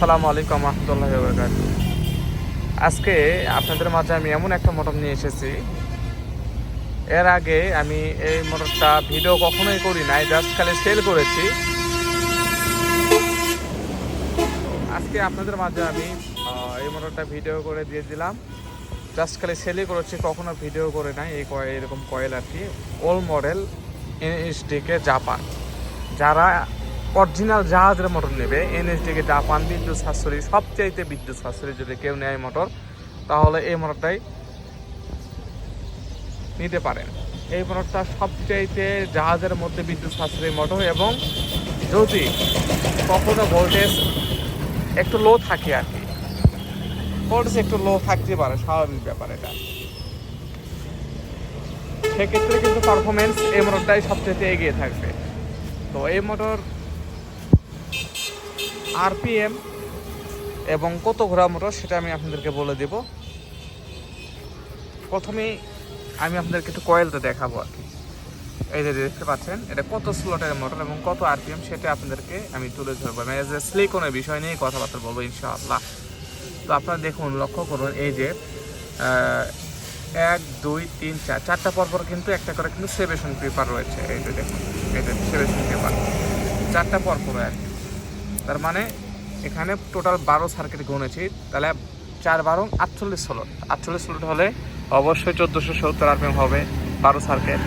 আসসালামু আলাইকুম রহমতুল্লাহ বরকাত আজকে আপনাদের মাঝে আমি এমন একটা মোটর নিয়ে এসেছি। এর আগে আমি এই মোটরটা ভিডিও কখনোই করি নাই, জাস্ট খালি সেল করেছি। আজকে আপনাদের মাঝে আমি এই মোটরটা ভিডিও করে দিয়ে দিলাম। জাস্ট খালি সেলই করেছি, কখনো ভিডিও করে নাই, এই এরকম কয়েল আর কি। ওল্ড মডেল এনএসডিকে জাপান যারা অরিজিনাল জাহাজের মোটর নেবে। এনএসডিকে জাপান বিদ্যুৎ সাশ্রয়ী, সবচাইতে বিদ্যুৎ সাশ্রয়ী যদি কেউ নেয় মোটর, তাহলে এই মোটরটাই নিতে পারেন। এই মোটরটা সবচাইতে জাহাজের মধ্যে বিদ্যুৎ সাশ্রয়ী মোটর এবং যদি কখনো ভোল্টেজ একটু লো থাকে আর কি, ভোল্টেজ একটু লো থাকতে পারে, স্বাভাবিক ব্যাপার এটা। সেক্ষেত্রে কিন্তু পারফরমেন্স এই মোটরটাই সবচেয়ে এগিয়ে থাকবে। তো এই মোটর আরপিএম এবং কত ঘোড়া মোটর সেটা আমি আপনাদেরকে বলে দেব। প্রথমেই আমি আপনাদেরকে একটু কয়েলটা দেখাবো আর কি। এই যে দেখতে পাচ্ছেন, এটা কত স্লটের মোটর এবং কত আরপিএম সেটা আপনাদেরকে আমি তুলে ধরবো আমি এজ এ স্লিকনের বিষয় নিয়ে কথাবার্তা বলব ইনশাআল্লাহ। তো আপনারা দেখুন, লক্ষ্য করুন, এই যে এক, দুই, তিন, চার, চারটা পরপর কিন্তু একটা করে কিন্তু সেভেশন পেপার রয়েছে। এই যে দেখুন এটা সেভেশন পেপার। চারটা পরপর আর কি। তার মানে এখানে টোটাল বারো সার্কিট গুনেছি তাহলে চার বারো আটচল্লিশ স্লট আটচল্লিশ স্লট হলে অবশ্যই চোদ্দোশো সত্তর আরপিএম হবে বারো সার্কিট